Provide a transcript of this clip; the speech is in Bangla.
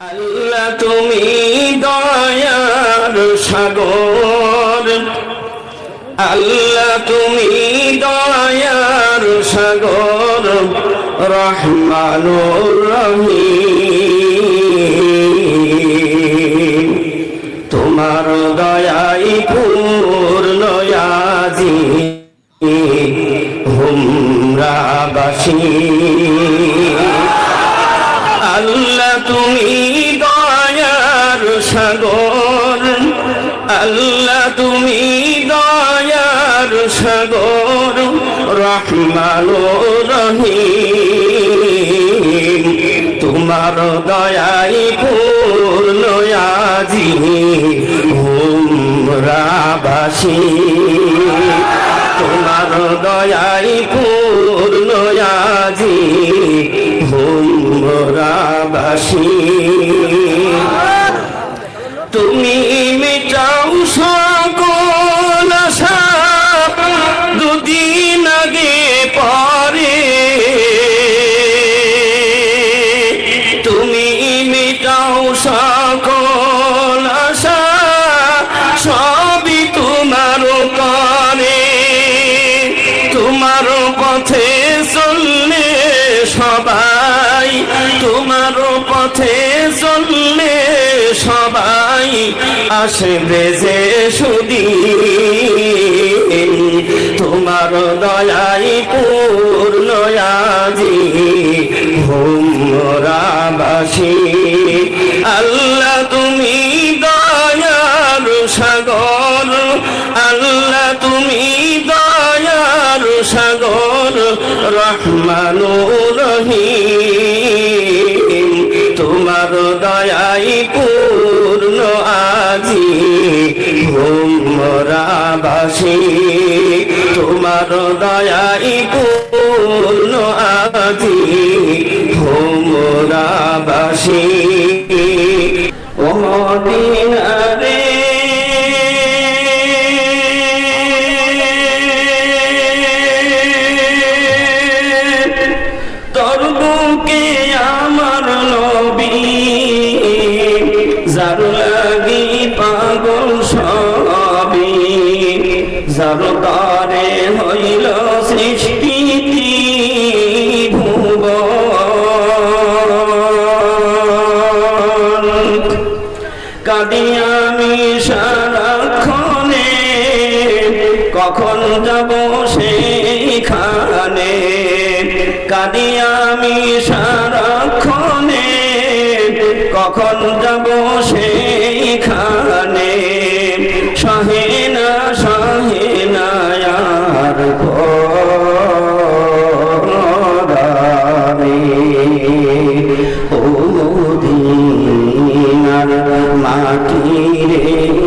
আল্লাহ তুমি দয়ার সাগর। আল্লাহ তুমি দয়ার সাগর, রহমানুর রহিম। তোমার দয়াই পূর্ণ আজি, হুমরাবাসী। আল্লাহ তুমি দয়ার সাগর। আল্লাহ তুমি দয়ার সাগর। রহমান রহিম, তোমার দয়াই পূর্ণ আজি। হুমরাবাসী, তোমার দয়াই হুমরাবাসী আসবে যে সুদি তোমার দয়াই পূর্ণ আজি হোমরাবাসী আল্লাহ তুমি দয়ার সাগর, আল্লাহ তুমি দয়ার সাগর, রহমানুর রহিম। হোমরাবাসী তোমার দয়াই পূর্ণ আজি। হোমরাবাসী ও তোর যার তারে হইল সৃষ্টি ভুবন। কাঁদি আমি সারাক্ষণে কখন যাব সেইখানে? কাঁদি আমি সারাক্ষণে কখন যাব সেইখানে Hey, hey, hey.